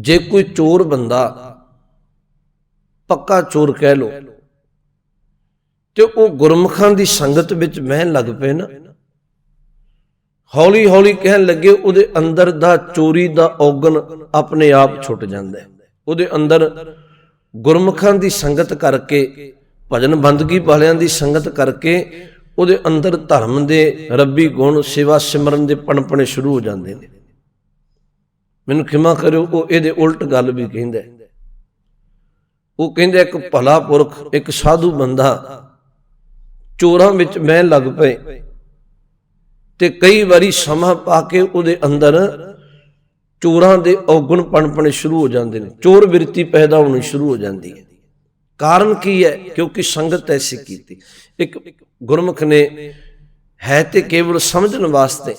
ਜੇ ਕੋਈ ਚੋਰ ਬੰਦਾ ਪੱਕਾ ਚੋਰ ਕਹਿ ਲੋ ਤੇ ਉਹ ਗੁਰਮੁਖਾਂ ਦੀ ਸੰਗਤ ਵਿੱਚ ਬਹਿਣ ਲੱਗ ਪਏ ਨਾ ਹੌਲੀ ਹੌਲੀ ਕਹਿਣ ਲੱਗੇ ਉਹਦੇ ਅੰਦਰ ਦਾ ਚੋਰੀ ਦਾ ਔਗਣ ਆਪਣੇ ਆਪ ਛੁੱਟ ਜਾਂਦਾ ਉਹਦੇ ਅੰਦਰ ਗੁਰਮੁਖਾਂ ਦੀ ਸੰਗਤ ਕਰਕੇ, ਭਜਨ ਬੰਦਗੀ ਵਾਲਿਆਂ ਦੀ ਸੰਗਤ ਕਰਕੇ ਉਹਦੇ ਅੰਦਰ ਧਰਮ ਦੇ ਰੱਬੀ ਗੁਣ, ਸੇਵਾ ਸਿਮਰਨ ਦੇ ਪਣਪਣੇ ਸ਼ੁਰੂ ਹੋ ਜਾਂਦੇ ਨੇ। ਮੈਨੂੰ ਖਿਮਾ ਕਰਿਓ, ਉਹ ਇਹਦੇ ਉਲਟ ਗੱਲ ਵੀ ਕਹਿੰਦਾ ਉਹ ਕਹਿੰਦਾ, ਇੱਕ ਭਲਾ ਪੁਰਖ, ਇੱਕ ਸਾਧੂ ਬੰਦਾ, ਚੋਰਾਂ ਵਿੱਚ ਬਹਿਣ ਲੱਗ ਪਏ ਤੇ ਕਈ ਵਾਰੀ ਸਮਾਂ ਪਾ ਕੇ ਉਹਦੇ ਅੰਦਰ ਚੋਰਾਂ ਦੇ ਔਗਣ ਪਣਪਣੇ ਸ਼ੁਰੂ ਹੋ ਜਾਂਦੇ ਨੇ, ਚੋਰ ਬਿਰਤੀ ਪੈਦਾ ਹੋਣੀ ਸ਼ੁਰੂ ਹੋ ਜਾਂਦੀ ਹੈ। ਕਾਰਨ ਕੀ ਹੈ? ਕਿਉਂਕਿ ਸੰਗਤ ਐਸੀ ਕੀਤੀ। ਇੱਕ ਗੁਰਮੁਖ ਨੇ ਹੈ ਤੇ ਕੇਵਲ ਸਮਝਣ ਵਾਸਤੇ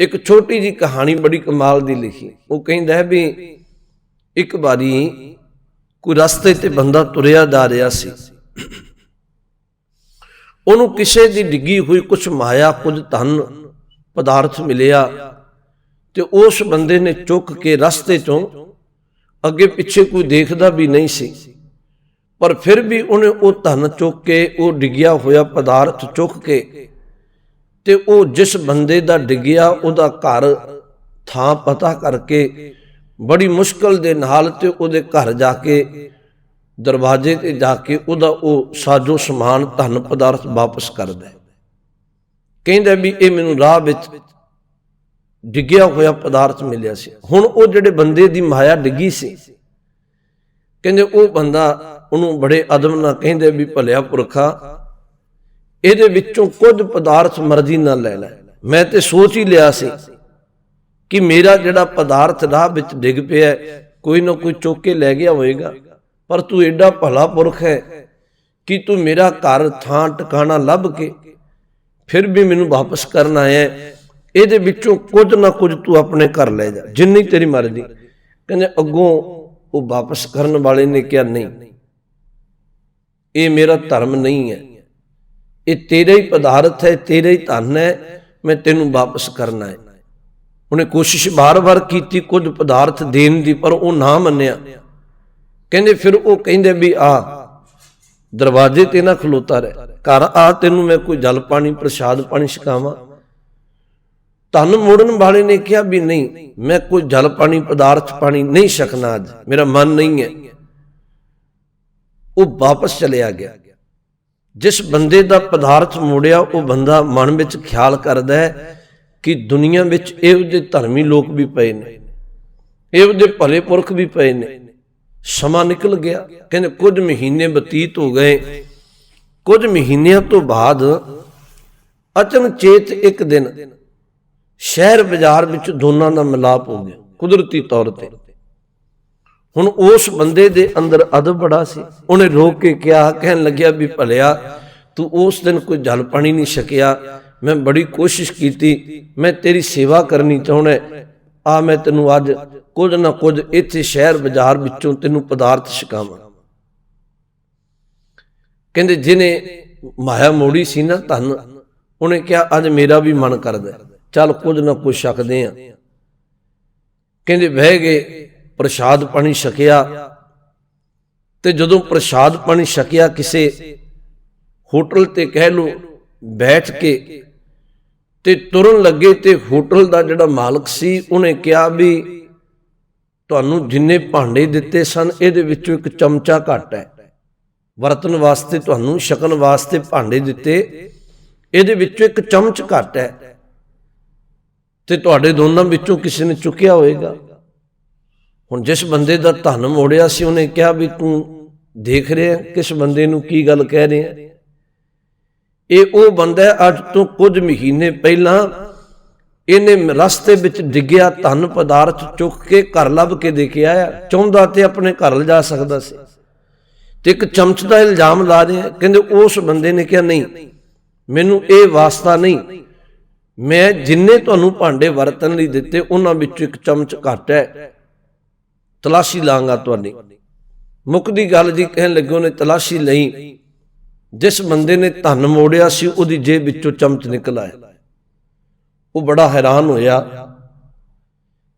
ਇੱਕ ਛੋਟੀ ਜੀ ਕਹਾਣੀ ਬੜੀ ਕਮਾਲ ਦੀ ਲਿਖੀ। ਉਹ ਕਹਿੰਦਾ ਹੈ ਵੀ ਇੱਕ ਵਾਰੀ ਕੋਈ ਰਸਤੇ ਤੇ ਬੰਦਾ ਤੁਰਿਆ ਜਾ ਰਿਹਾ ਸੀ। ਉਹਨੂੰ ਕਿਸੇ ਦੀ ਡਿੱਗੀ ਹੋਈ ਕੁਝ ਮਾਇਆ, ਕੁਝ ਧਨ, ਪਦਾਰਥ ਮਿਲਿਆ ਤੇ ਉਸ ਬੰਦੇ ਨੇ ਚੁੱਕ ਕੇ ਰਸਤੇ ਚੋਂ ਅੱਗੇ ਪਿੱਛੇ ਕੋਈ ਦੇਖਦਾ ਵੀ ਨਹੀਂ ਸੀ। ਪਰ ਫਿਰ ਵੀ ਉਹਨੇ ਉਹ ਧਨ ਚੁੱਕ ਕੇ, ਉਹ ਡਿੱਗਿਆ ਹੋਇਆ ਪਦਾਰਥ ਚੁੱਕ ਕੇ ਤੇ ਉਹ ਜਿਸ ਬੰਦੇ ਦਾ ਡਿੱਗਿਆ ਉਹਦਾ ਘਰ ਥਾਂ ਪਤਾ ਕਰਕੇ ਬੜੀ ਮੁਸ਼ਕਲ ਦੇ ਨਾਲ ਤੇ ਉਹਦੇ ਘਰ ਜਾ ਕੇ ਦਰਵਾਜ਼ੇ ਤੇ ਜਾ ਕੇ ਉਹਦਾ ਉਹ ਸਾਜੋ ਸਮਾਨ ਧਨ ਪਦਾਰਥ ਵਾਪਸ ਕਰਦਾ ਕਹਿੰਦਾ ਵੀ ਇਹ ਮੈਨੂੰ ਰਾਹ ਵਿੱਚ ਡਿੱਗਿਆ ਹੋਇਆ ਪਦਾਰਥ ਮਿਲਿਆ ਸੀ। ਹੁਣ ਉਹ ਜਿਹੜੇ ਬੰਦੇ ਦੀ ਮਾਇਆ ਡਿੱਗੀ ਸੀ, ਕਹਿੰਦੇ ਉਹ ਬੰਦਾ ਉਹਨੂੰ ਬੜੇ ਅਦਬ ਨਾਲ ਕਹਿੰਦੇ ਵੀ ਭਲਿਆ ਪੁਰਖਾ ਇਹਦੇ ਵਿੱਚੋਂ ਕੁਝ ਪਦਾਰਥ ਮਰਜ਼ੀ ਨਾਲ ਲੈ ਲੈ। ਮੈਂ ਤੇ ਸੋਚ ਹੀ ਲਿਆ ਸੀ ਕਿ ਮੇਰਾ ਜਿਹੜਾ ਪਦਾਰਥ ਰਾਹ ਵਿੱਚ ਡਿੱਗ ਪਿਆ ਕੋਈ ਨਾ ਕੋਈ ਚੁੱਕ ਕੇ ਲੈ ਗਿਆ ਹੋਵੇਗਾ। ਪਰ ਤੂੰ ਐਡਾ ਭਲਾ ਪੁਰਖ ਹੈ ਕਿ ਤੂੰ ਮੇਰਾ ਘਰ ਥਾਂ ਟਿਕਾਣਾ ਲੱਭ ਕੇ ਫਿਰ ਵੀ ਮੈਨੂੰ ਵਾਪਸ ਕਰਨ ਆਇਆ ਇਹਦੇ ਵਿੱਚੋਂ ਕੁਝ ਨਾ ਕੁਝ ਤੂੰ ਆਪਣੇ ਘਰ ਲੈ ਜਾ। ਜਿੰਨੀ ਤੇਰੀ ਮਰਜ਼ੀ। ਕਹਿੰਦੇ, ਅੱਗੋਂ ਉਹ ਵਾਪਸ ਕਰਨ ਵਾਲੇ ਨੇ ਕਿਹਾ, ਨਹੀਂ, ਇਹ ਮੇਰਾ ਧਰਮ ਨਹੀਂ ਹੈ। ਇਹ ਤੇਰਾ ਹੀ ਪਦਾਰਥ ਹੈ, ਤੇਰਾ ਹੀ ਧਨ ਹੈ, ਮੈਂ ਤੈਨੂੰ ਵਾਪਸ ਕਰਨਾ ਹੈ। ਉਹਨੇ ਕੋਸ਼ਿਸ਼ ਬਾਰ-ਬਾਰ ਕੀਤੀ, ਕੁਝ ਪਦਾਰਥ ਦੇਣ ਦੀ, ਪਰ ਉਹ ਨਾ ਮੰਨਿਆ। ਕਹਿੰਦੇ ਫਿਰ ਉਹ ਕਹਿੰਦੇ ਵੀ, ਆ, ਦਰਵਾਜ਼ੇ ਤੇ ਨਾ ਖਲੋਤਾ ਰਹਿ। ਘਰ ਆ, ਤੈਨੂੰ ਮੈਂ ਕੋਈ ਜਲ ਪਾਣੀ, ਪ੍ਰਸ਼ਾਦ ਪਾਣੀ ਛਕਾਵਾਂ? ਧਨ ਮੋੜਨ ਵਾਲੇ ਨੇ ਕਿਹਾ ਵੀ ਨਹੀਂ, ਮੈਂ ਕੋਈ ਜਲ ਪਾਣੀ, ਪਦਾਰਥ ਪਾਣੀ ਨਹੀਂ ਛਕਣਾ ਅੱਜ। ਮੇਰਾ ਮਨ ਨਹੀਂ ਹੈ। ਉਹ ਵਾਪਸ ਚਲਿਆ ਗਿਆ। ਜਿਸ ਬੰਦੇ ਦਾ ਪਦਾਰਥ ਮੋੜਿਆ, ਉਹ ਬੰਦਾ ਮਨ ਵਿੱਚ ਖਿਆਲ ਕਰਦਾ ਹੈ ਕਿ ਦੁਨੀਆ ਵਿੱਚ ਇਹੋ ਜਿਹੇ ਧਰਮੀ ਲੋਕ ਵੀ ਪਏ ਨੇ, ਇਹੋ ਜਿਹੇ ਭਲੇ ਪੁਰਖ ਵੀ ਪਏ ਨੇ। ਸਮਾਂ ਨਿਕਲ ਗਿਆ, ਕਹਿੰਦੇ ਕੁਝ ਮਹੀਨੇ ਬਤੀਤ ਹੋ ਗਏ। ਕੁਝ ਮਹੀਨਿਆਂ ਤੋਂ ਬਾਅਦ ਅਚਨਚੇਤ ਇੱਕ ਦਿਨ ਸ਼ਹਿਰ ਬਾਜ਼ਾਰ ਵਿੱਚ ਦੋਨਾਂ ਦਾ ਮਿਲਾਪ ਹੋ ਗਿਆ, ਕੁਦਰਤੀ ਤੌਰ ਤੇ। ਹੁਣ ਉਸ ਬੰਦੇ ਦੇ ਅੰਦਰ ਅਦਬ ਬੜਾ ਸੀ। ਉਹਨੇ ਰੋਕ ਕੇ ਕਿਹਾ, ਕਹਿਣ ਲੱਗਿਆ ਵੀ ਭਲਿਆ, ਤੂੰ ਉਸ ਦਿਨ ਕੋਈ ਜਲ ਪਾਣੀ ਨਹੀਂ ਛਕਿਆ। ਮੈਂ ਬੜੀ ਕੋਸ਼ਿਸ਼ ਕੀਤੀ, ਮੈਂ ਤੇਰੀ ਸੇਵਾ ਕਰਨੀ ਚਾਹੁੰਦਾ ਆ ਮੈਂ ਤੈਨੂੰ ਅੱਜ ਕੁਝ ਨਾ ਕੁਝ ਇੱਥੇ ਸ਼ਹਿਰ ਬਾਜ਼ਾਰ ਵਿੱਚੋਂ ਤੈਨੂੰ ਪਦਾਰਥ ਛਕਾਵਾਂ। ਕਹਿੰਦੇ, ਜਿਹਨੇ ਮਾਇਆ ਮੋੜੀ ਸੀ ਨਾ ਧਨ, ਉਹਨੇ ਕਿਹਾ, ਅੱਜ ਮੇਰਾ ਵੀ ਮਨ ਕਰਦਾ ਚੱਲ ਕੁਝ ਨਾ ਕੁਝ ਛਕਦੇ ਆ ਕਹਿੰਦੇ, ਬਹਿ ਗਏ। ਪ੍ਰਸ਼ਾਦ ਪਾਣੀ ਛਕਿਆ। ਤੇ ਜਦੋਂ ਪ੍ਰਸ਼ਾਦ ਪਾਣੀ ਛਕਿਆ, ਕਿਸੇ ਹੋਟਲ ਤੇ ਕਹਿ ਲੋ ਬੈਠ ਕੇ ਤੇ ਤੁਰਨ ਲੱਗੇ ਤੇ ਹੋਟਲ ਦਾ ਜਿਹੜਾ ਮਾਲਕ ਸੀ, ਉਹਨੇ ਕਿਹਾ ਵੀ ਤੁਹਾਨੂੰ ਜਿੰਨੇ ਭਾਂਡੇ ਦਿੱਤੇ ਸਨ, ਇਹਦੇ ਵਿੱਚੋਂ ਇੱਕ ਚਮਚਾ ਘੱਟ ਹੈ। ਵਰਤਨ ਵਾਸਤੇ ਤੁਹਾਨੂੰ, ਛਕਣ ਵਾਸਤੇ ਭਾਂਡੇ ਦਿੱਤੇ, ਇਹਦੇ ਵਿੱਚੋਂ ਇੱਕ ਚਮਚ ਘੱਟ ਹੈ। ਤੇ ਤੁਹਾਡੇ ਦੋਨਾਂ ਵਿੱਚੋਂ ਕਿਸੇ ਨੇ ਚੁੱਕਿਆ ਹੋਵੇਗਾ ਹੁਣ ਜਿਸ ਬੰਦੇ ਦਾ ਧਨ ਮੋੜਿਆ ਸੀ, ਉਹਨੇ ਕਿਹਾ ਵੀ ਤੂੰ ਦੇਖ ਰਿਹਾ ਕਿਸ ਬੰਦੇ ਨੂੰ ਕੀ ਗੱਲ ਕਹਿ ਰਿਹਾ ਇਹ ਉਹ ਬੰਦਾ ਅੱਜ ਤੋਂ ਕੁਝ ਮਹੀਨੇ ਪਹਿਲਾਂ ਇਹਨੇ ਰਸਤੇ ਵਿੱਚ ਡਿੱਗਿਆ, ਧਨ ਪਦਾਰਥ ਚੁੱਕ ਕੇ ਘਰ ਲੱਭ ਕੇ ਦੇ ਕੇ ਆਇਆ ਚਾਹੁੰਦਾ ਤੇ ਆਪਣੇ ਘਰ ਲਿਜਾ ਸਕਦਾ ਸੀ। ਤੇ ਇੱਕ ਚਮਚ ਦਾ ਇਲਜ਼ਾਮ ਲਾ ਰਿਹਾ ਕਹਿੰਦੇ ਉਸ ਬੰਦੇ ਨੇ ਕਿਹਾ, ਨਹੀਂ, ਮੈਨੂੰ ਇਹ ਵਾਸਤਾ ਨਹੀਂ। ਮੈਂ ਜਿੰਨੇ ਤੁਹਾਨੂੰ ਭਾਂਡੇ ਵਰਤਣ ਲਈ ਦਿੱਤੇ, ਉਹਨਾਂ ਵਿੱਚੋਂ ਇੱਕ ਚਮਚ ਘੱਟ ਹੈ। ਤਲਾਸ਼ੀ ਲਾਂਗਾ ਤੁਹਾਡੀ। ਮੁੱਕਦੀ ਗੱਲ ਜੀ ਕਹਿਣ ਲੱਗੇ ਉਹਨੇ ਤਲਾਸ਼ੀ ਲਈ। ਜਿਸ ਬੰਦੇ ਨੇ ਧਨ ਮੋੜਿਆ ਸੀ, ਉਹਦੀ ਜੇਬ ਵਿੱਚੋਂ ਚਮਚ ਨਿਕਲ ਆਇਆ। ਉਹ ਬੜਾ ਹੈਰਾਨ ਹੋਇਆ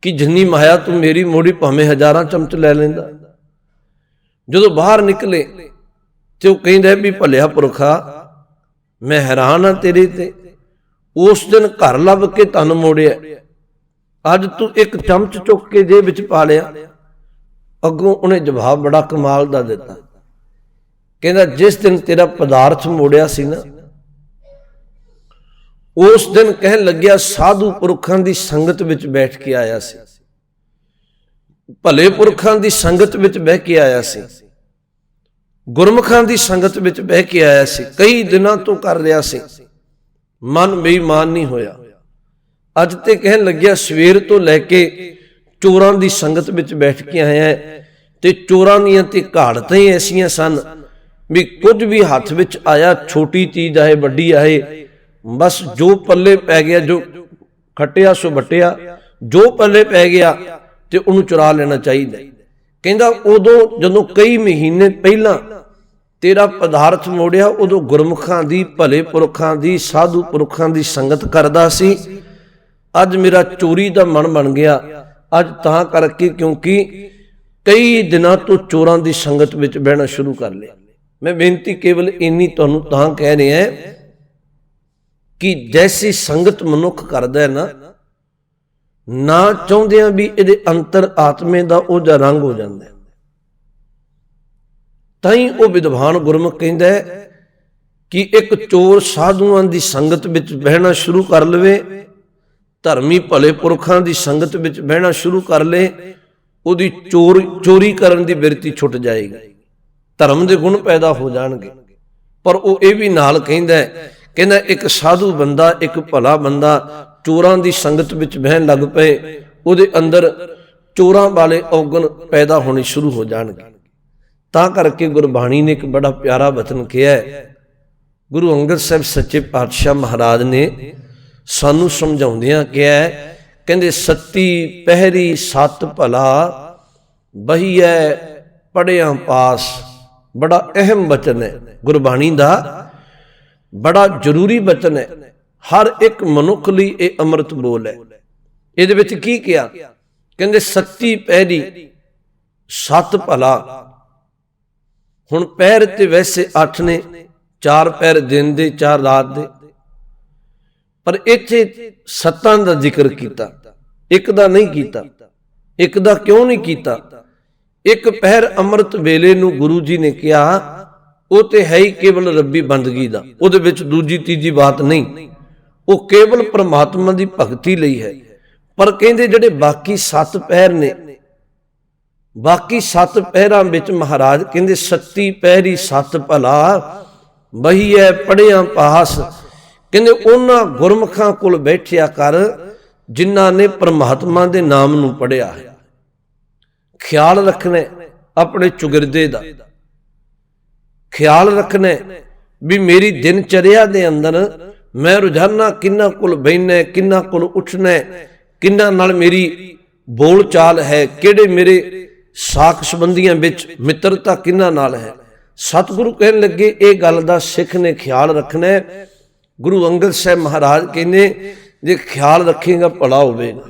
ਕਿ ਜਿੰਨੀ ਮਾਇਆ ਤੂੰ ਮੇਰੀ ਮੋੜੀ ਭਾਵੇਂ ਹਜ਼ਾਰਾਂ ਚਮਚ ਲੈ ਲੈਂਦਾ। ਜਦੋਂ ਬਾਹਰ ਨਿਕਲੇ ਤੇ ਉਹ ਕਹਿੰਦਾ ਵੀ ਭਲਿਆ ਪੁਰਖਾ, ਮੈਂ ਹੈਰਾਨ ਹਾਂ ਤੇਰੇ ਤੇ। ਉਸ ਦਿਨ ਘਰ ਲੱਭ ਕੇ ਧਨ ਮੋੜਿਆ। ਅੱਜ ਤੂੰ ਇੱਕ ਚਮਚ ਚੁੱਕ ਕੇ ਜੇਬ ਵਿੱਚ ਪਾ ਲਿਆ। ਅੱਗੋਂ ਉਹਨੇ ਜਵਾਬ ਬੜਾ ਕਮਾਲ ਦਾ ਦਿੱਤਾ। ਕਹਿੰਦਾ, ਜਿਸ ਦਿਨ ਤੇਰਾ ਪਦਾਰਥ ਮੋੜਿਆ ਸੀ ਨਾ, ਉਸ ਦਿਨ ਕਹਿਣ ਲੱਗਿਆ, ਸਾਧੂ ਪੁਰਖਾਂ ਦੀ ਸੰਗਤ ਵਿੱਚ ਬੈਠ ਕੇ ਆਇਆ ਸੀ। ਭਲੇ ਪੁਰਖਾਂ ਦੀ ਸੰਗਤ ਵਿੱਚ ਬਹਿ ਕੇ ਆਇਆ ਸੀ। ਗੁਰਮੁਖਾਂ ਦੀ ਸੰਗਤ ਵਿੱਚ ਬਹਿ ਕੇ ਆਇਆ ਸੀ। ਕਈ ਦਿਨਾਂ ਤੋਂ ਕਰ ਰਿਹਾ ਸੀ। ਮਨ ਬੇਈਮਾਨ ਨਹੀਂ ਹੋਇਆ। ਅੱਜ ਤੇ ਕਹਿਣ ਲੱਗਿਆ, ਸਵੇਰ ਤੋਂ ਲੈ ਕੇ ਚੋਰਾਂ ਦੀ ਸੰਗਤ ਵਿੱਚ ਬੈਠ ਕੇ ਆਇਆ ਤੇ ਚੋਰਾਂ ਦੀਆਂ ਤੇ ਘਾੜਤਾਂ ਹੀ ਐਸੀਆਂ ਸਨ ਵੀ ਕੁਝ ਵੀ ਹੱਥ ਵਿੱਚ ਆਇਆ, ਛੋਟੀ ਚੀਜ਼ ਆਏ, ਵੱਡੀ ਆਏ, ਬਸ ਜੋ ਪੱਲੇ ਪੈ ਗਿਆ, ਜੋ ਖੱਟਿਆ ਸੋ ਵਟਿਆ, ਜੋ ਪੱਲੇ ਪੈ ਗਿਆ ਤੇ ਉਹਨੂੰ ਚੁਰਾ ਲੈਣਾ ਚਾਹੀਦਾ। ਕਹਿੰਦਾ ਉਦੋਂ ਜਦੋਂ ਕਈ ਮਹੀਨੇ ਪਹਿਲਾਂ ਤੇਰਾ ਪਦਾਰਥ ਮੋੜਿਆ, ਉਦੋਂ ਗੁਰਮੁਖਾਂ ਦੀ, ਭਲੇ ਪੁਰਖਾਂ ਦੀ, ਸਾਧੂ ਪੁਰਖਾਂ ਦੀ ਸੰਗਤ ਕਰਦਾ ਸੀ। ਅੱਜ ਮੇਰਾ ਚੋਰੀ ਦਾ ਮਨ ਬਣ ਗਿਆ। ਅੱਜ ਤਾਂ ਕਰਕੇ ਕਿਉਂਕਿ ਕਈ ਦਿਨਾਂ ਤੋਂ ਚੋਰਾਂ ਦੀ ਸੰਗਤ ਵਿੱਚ ਬਹਿਣਾ ਸ਼ੁਰੂ ਕਰ ਲਿਆ। ਮੈਂ ਬੇਨਤੀ ਕੇਵਲ ਇੰਨੀ ਤੁਹਾਨੂੰ ਤਾਂ ਕਹਿ ਰਿਹਾ ਕਿ ਜੈਸੀ ਸੰਗਤ ਮਨੁੱਖ ਕਰਦਾ ਹੈ ਨਾ ਨਾ ਚਾਹੁੰਦਿਆਂ ਵੀ ਇਹਦੇ ਅੰਤਰ ਆਤਮੇ ਦਾ ਉਹ ਜਿਹਾ ਰੰਗ ਹੋ ਜਾਂਦਾ ਤਾਂ ਹੀ ਉਹ ਵਿਦਵਾਨ ਗੁਰਮੁਖ ਕਹਿੰਦਾ ਹੈ ਕਿ ਇੱਕ ਚੋਰ ਸਾਧੂਆਂ ਦੀ ਸੰਗਤ ਵਿੱਚ ਬਹਿਣਾ ਸ਼ੁਰੂ ਕਰ ਲਵੇ ਧਰਮੀ ਭਲੇ ਪੁਰਖਾਂ ਦੀ ਸੰਗਤ ਵਿੱਚ ਬਹਿਣਾ ਸ਼ੁਰੂ ਕਰ ਲੇ, ਉਹਦੀ ਚੋਰ ਚੋਰੀ ਕਰਨ ਦੀ ਬਿਰਤੀ ਛੁੱਟ ਜਾਏਗੀ। ਧਰਮ ਦੇ ਗੁਣ ਪੈਦਾ ਹੋ ਜਾਣਗੇ। ਪਰ ਉਹ ਇਹ ਵੀ ਨਾਲ ਕਹਿੰਦਾ ਕਹਿੰਦਾ ਇੱਕ ਸਾਧੂ ਬੰਦਾ, ਇੱਕ ਭਲਾ ਬੰਦਾ ਚੋਰਾਂ ਦੀ ਸੰਗਤ ਵਿੱਚ ਬਹਿਣ ਲੱਗ ਪਏ, ਉਹਦੇ ਅੰਦਰ ਚੋਰਾਂ ਵਾਲੇ ਔਗਣ ਪੈਦਾ ਹੋਣੇ ਸ਼ੁਰੂ ਹੋ ਜਾਣਗੇ। ਤਾਂ ਕਰਕੇ ਗੁਰਬਾਣੀ ਨੇ ਇੱਕ ਬੜਾ ਪਿਆਰਾ ਬਚਨ ਕਿਹਾ ਹੈ। ਗੁਰੂ ਅੰਗਦ ਸਾਹਿਬ ਸੱਚੇ ਪਾਤਸ਼ਾਹ ਮਹਾਰਾਜ ਨੇ ਸਾਨੂੰ ਸਮਝਾਉਂਦਿਆਂ ਕਿਹਾ ਕਹਿੰਦੇ, ਸੱਤੀ ਪਹਿਰੀ ਸਤ ਭਲਾ, ਬਹੀਐ ਪੜਿਆਂ ਪਾਸ। ਬੜਾ ਅਹਿਮ ਬਚਨ ਹੈ ਗੁਰਬਾਣੀ ਦਾ। ਬੜਾ ਜ਼ਰੂਰੀ ਬਚਨ ਹੈ। ਹਰ ਇੱਕ ਮਨੁੱਖ ਲਈ ਇਹ ਅੰਮ੍ਰਿਤ ਬੋਲ ਹੈ। ਇਹਦੇ ਵਿੱਚ ਕੀ ਕਿਹਾ? ਕਹਿੰਦੇ, ਸੱਤੀ ਪਹਿਰੀ ਸਤ ਭਲਾ। ਹੁਣ ਪੈਰ ਤੇ ਵੈਸੇ 8 ਨੇ, ਚਾਰ ਪੈਰ ਦਿਨ ਦੇ, ਚਾਰ ਰਾਤ ਦੇ। ਪਰ ਇੱਥੇ ਸੱਤਾਂ ਦਾ ਜ਼ਿਕਰ ਕੀਤਾ, ਇੱਕ ਦਾ ਨਹੀਂ ਕੀਤਾ, ਇੱਕ ਦਾ ਕਿਉਂ ਨਹੀਂ ਕੀਤਾ? ਇੱਕ ਪਹਿਰ ਅੰਮ੍ਰਿਤ ਵੇਲੇ ਨੂੰ ਗੁਰੂ ਜੀ ਨੇ ਕਿਹਾ, ਉਹ ਤੇ ਹੈ ਹੀ ਕੇਵਲ ਰੱਬੀ ਬੰਦਗੀ ਦਾ, ਉਹਦੇ ਵਿੱਚ ਦੂਜੀ, ਤੀਜੀ ਬਾਤ ਨਹੀਂ। ਉਹ ਕੇਵਲ ਪ੍ਰਮਾਤਮਾ ਦੀ ਭਗਤੀ ਲਈ ਹੈ। ਪਰ ਕਹਿੰਦੇ ਜਿਹੜੇ ਬਾਕੀ ਸੱਤ ਪਹਿਰ ਨੇ, ਬਾਕੀ ਸੱਤ ਪਹਿਰਾਂ ਵਿੱਚ ਮਹਾਰਾਜ ਕਹਿੰਦੇ, ਸੱਤੀ ਪਹਿਰੀ ਸੱਤ ਭਲਾ, ਬਹੀਐ ਪੜਿਆ ਪਾਸ ਕਹਿੰਦੇ ਉਹਨਾਂ ਗੁਰਮੁਖਾਂ ਕੋਲ ਬੈਠਿਆ ਕਰ, ਜਿਨ੍ਹਾਂ ਨੇ ਪਰਮਾਤਮਾ ਦੇ ਨਾਮ ਨੂੰ ਪੜਿਆ ਹੈ। ਖਿਆਲ ਰੱਖਣਾ ਆਪਣੇ ਚੁਗਰਦੇ ਦਾ। ਖਿਆਲ ਰੱਖਣਾ ਵੀ ਮੇਰੀ ਦਿਨ ਚਰਿਆ ਦੇ ਅੰਦਰ ਮੈਂ ਰੋਜ਼ਾਨਾ ਕਿੰਨਾ ਕੋਲ ਬੈਠਣਾ ਕਿੰਨਾ ਕੋਲ ਉੱਠਣਾ ਕਿੰਨਾ ਨਾਲ ਮੇਰੀ ਬੋਲ ਚਾਲ ਹੈ, ਕਿਹੜੇ ਮੇਰੇ ਸਾਖ ਸੰਬੰਧੀਆਂ ਵਿੱਚ ਮਿੱਤਰਤਾ ਕਿੰਨਾ ਨਾਲ ਹੈ। ਸਤਿਗੁਰੂ ਕਹਿਣ ਲੱਗੇ, ਇਹ ਗੱਲ ਦਾ ਸਿੱਖ ਨੇ ਖਿਆਲ ਰੱਖਣਾ ਗੁਰੂ ਅੰਗਦ ਸਾਹਿਬ ਮਹਾਰਾਜ ਕਹਿੰਦੇ ਜੇ ਖਿਆਲ ਰੱਖੇਗਾ ਭਲਾ ਹੋਵੇਗਾ।